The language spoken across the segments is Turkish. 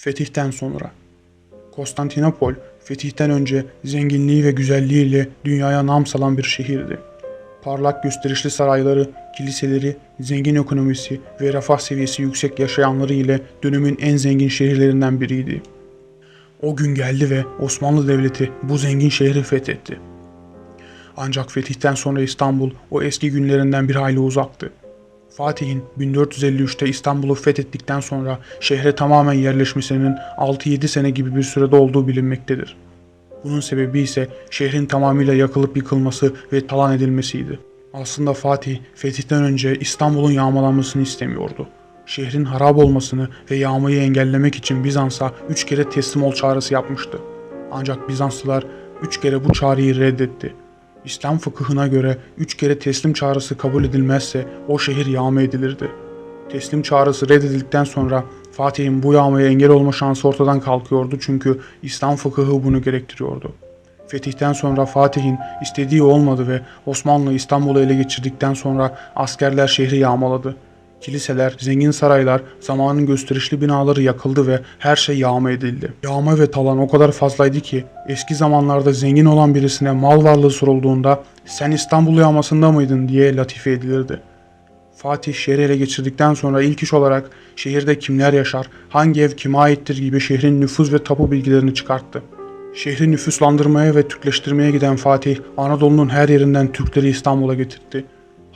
Fetihten sonra Konstantinopol, fetihten önce zenginliği ve güzelliğiyle dünyaya nam salan bir şehirdi. Parlak gösterişli sarayları, kiliseleri, zengin ekonomisi ve refah seviyesi yüksek yaşayanları ile dönemin en zengin şehirlerinden biriydi. O gün geldi ve Osmanlı Devleti bu zengin şehri fethetti. Ancak fetihten sonra İstanbul o eski günlerinden bir hayli uzaktı. Fatih'in 1453'te İstanbul'u fethettikten sonra şehre tamamen yerleşmesinin 6-7 sene gibi bir sürede olduğu bilinmektedir. Bunun sebebi ise şehrin tamamıyla yakılıp yıkılması ve talan edilmesiydi. Aslında Fatih fetihten önce İstanbul'un yağmalanmasını istemiyordu. Şehrin harap olmasını ve yağmayı engellemek için Bizans'a 3 kere teslim ol çağrısı yapmıştı. Ancak Bizanslılar 3 kere bu çağrıyı reddetti. İslam fıkıhına göre 3 kere teslim çağrısı kabul edilmezse o şehir yağma edilirdi. Teslim çağrısı reddedildikten sonra Fatih'in bu yağmaya engel olma şansı ortadan kalkıyordu çünkü İslam fıkıhı bunu gerektiriyordu. Fetihten sonra Fatih'in istediği olmadı ve Osmanlı İstanbul'u ele geçirdikten sonra askerler şehri yağmaladı. Kiliseler, zengin saraylar, zamanın gösterişli binaları yakıldı ve her şey yağma edildi. Yağma ve talan o kadar fazlaydı ki eski zamanlarda zengin olan birisine mal varlığı sorulduğunda sen İstanbul yağmasında mıydın diye latife edilirdi. Fatih şehri ele geçirdikten sonra ilk iş olarak şehirde kimler yaşar, hangi ev kime aittir gibi şehrin nüfuz ve tapu bilgilerini çıkarttı. Şehri nüfuslandırmaya ve Türkleştirmeye giden Fatih, Anadolu'nun her yerinden Türkleri İstanbul'a getirtti.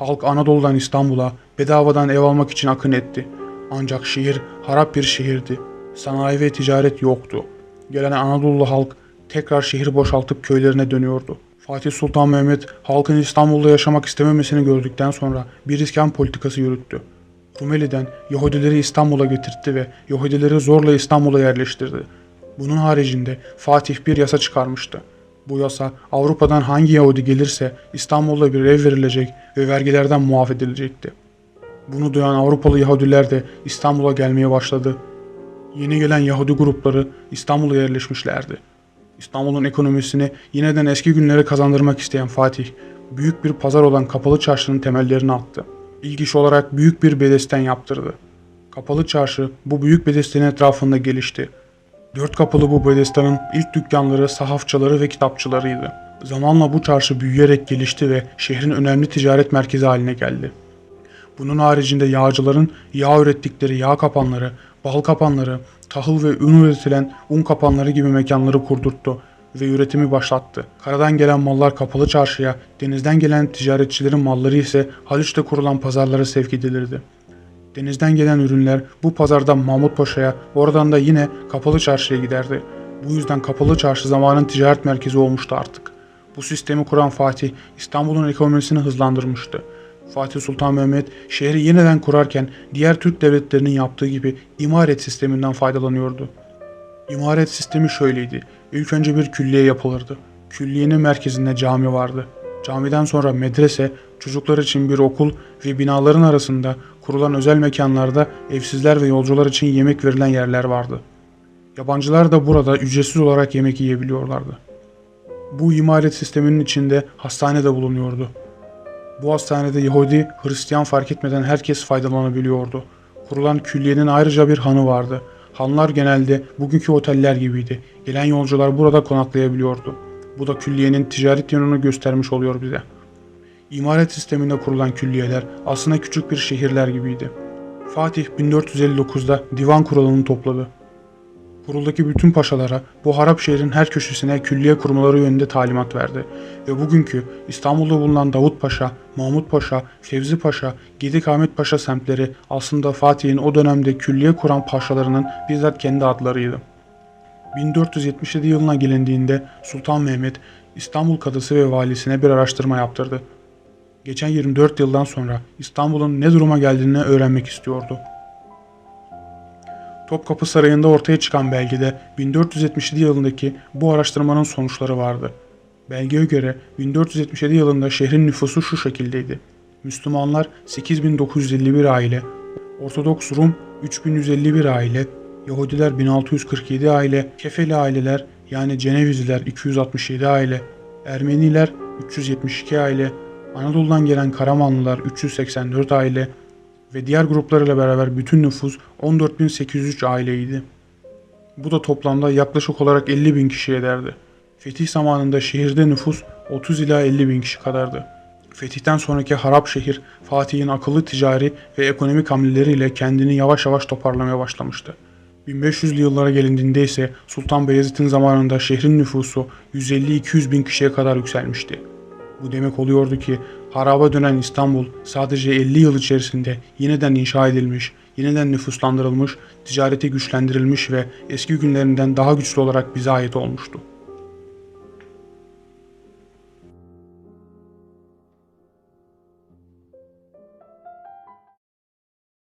Halk Anadolu'dan İstanbul'a bedavadan ev almak için akın etti. Ancak şehir harap bir şehirdi. Sanayi ve ticaret yoktu. Gelen Anadolu halk tekrar şehri boşaltıp köylerine dönüyordu. Fatih Sultan Mehmet halkın İstanbul'da yaşamak istememesini gördükten sonra bir iskan politikası yürüttü. Rumeli'den Yahudileri İstanbul'a getirtti ve Yahudileri zorla İstanbul'a yerleştirdi. Bunun haricinde Fatih bir yasa çıkarmıştı. Bu yasa Avrupa'dan hangi Yahudi gelirse İstanbul'da bir ev verilecek ve vergilerden muaf edilecekti. Bunu duyan Avrupalı Yahudiler de İstanbul'a gelmeye başladı. Yeni gelen Yahudi grupları İstanbul'a yerleşmişlerdi. İstanbul'un ekonomisini yineden eski günlere kazandırmak isteyen Fatih, büyük bir pazar olan Kapalı Çarşı'nın temellerini attı. İlk iş olarak büyük bir bedesten yaptırdı. Kapalı Çarşı bu büyük bedestenin etrafında gelişti. Dört kapılı bu bedestanın ilk dükkanları, sahafçaları ve kitapçılarıydı. Zamanla bu çarşı büyüyerek gelişti ve şehrin önemli ticaret merkezi haline geldi. Bunun haricinde yağcıların yağ ürettikleri yağ kapanları, bal kapanları, tahıl ve un üretilen un kapanları gibi mekanları kurdurttu ve üretimi başlattı. Karadan gelen mallar kapalı çarşıya, denizden gelen ticaretçilerin malları ise Haliç'te kurulan pazarlara sevk edilirdi. Denizden gelen ürünler bu pazardan Mahmut Paşa'ya, oradan da yine Kapalı Çarşı'ya giderdi. Bu yüzden Kapalı Çarşı zamanın ticaret merkezi olmuştu artık. Bu sistemi kuran Fatih, İstanbul'un ekonomisini hızlandırmıştı. Fatih Sultan Mehmet şehri yeniden kurarken diğer Türk devletlerinin yaptığı gibi imaret sisteminden faydalanıyordu. İmaret sistemi şöyleydi. İlk önce bir külliye yapılırdı. Külliyenin merkezinde cami vardı. Camiden sonra medrese, çocuklar için bir okul ve binaların arasında kurulan özel mekanlarda evsizler ve yolcular için yemek verilen yerler vardı. Yabancılar da burada ücretsiz olarak yemek yiyebiliyorlardı. Bu imaret sisteminin içinde hastane de bulunuyordu. Bu hastanede Yahudi, Hristiyan fark etmeden herkes faydalanabiliyordu. Kurulan külliyenin ayrıca bir hanı vardı. Hanlar genelde bugünkü oteller gibiydi. Gelen yolcular burada konaklayabiliyordu. Bu da külliyenin ticaret yönünü göstermiş oluyor bize. İmaret sisteminde kurulan külliyeler aslında küçük bir şehirler gibiydi. Fatih 1459'da divan kurulunu topladı. Kuruldaki bütün paşalara bu harap şehrin her köşesine külliye kurmaları yönünde talimat verdi ve bugünkü İstanbul'da bulunan Davut Paşa, Mahmut Paşa, Fevzi Paşa, Gedik Ahmet Paşa semtleri aslında Fatih'in o dönemde külliye kuran paşalarının bizzat kendi adlarıydı. 1477 yılına gelindiğinde Sultan Mehmet İstanbul Kadısı ve valisine bir araştırma yaptırdı. Geçen 24 yıldan sonra İstanbul'un ne duruma geldiğini öğrenmek istiyordu. Topkapı Sarayı'nda ortaya çıkan belgede 1477 yılındaki bu araştırmanın sonuçları vardı. Belgeye göre 1477 yılında şehrin nüfusu şu şekildeydi. Müslümanlar 8951 aile, Ortodoks Rum 3151 aile, Yahudiler 1647 aile, Kefeli aileler yani Cenevizliler 267 aile, Ermeniler 372 aile, Anadolu'dan gelen Karamanlılar 384 aile ve diğer gruplarıyla beraber bütün nüfus 14.803 aileydi. Bu da toplamda yaklaşık olarak 50 bin kişi ederdi. Fetih zamanında şehirde nüfus 30 ila 50 bin kişi kadardı. Fetihten sonraki harap şehir Fatih'in akıllı ticari ve ekonomik hamleleriyle kendini yavaş yavaş toparlamaya başlamıştı. 1500'lü yıllara gelindiğinde ise Sultan Beyazıt'ın zamanında şehrin nüfusu 150-200 bin kişiye kadar yükselmişti. Bu demek oluyordu ki haraba dönen İstanbul sadece 50 yıl içerisinde yeniden inşa edilmiş, yeniden nüfuslandırılmış, ticareti güçlendirilmiş ve eski günlerinden daha güçlü olarak bize ait olmuştu.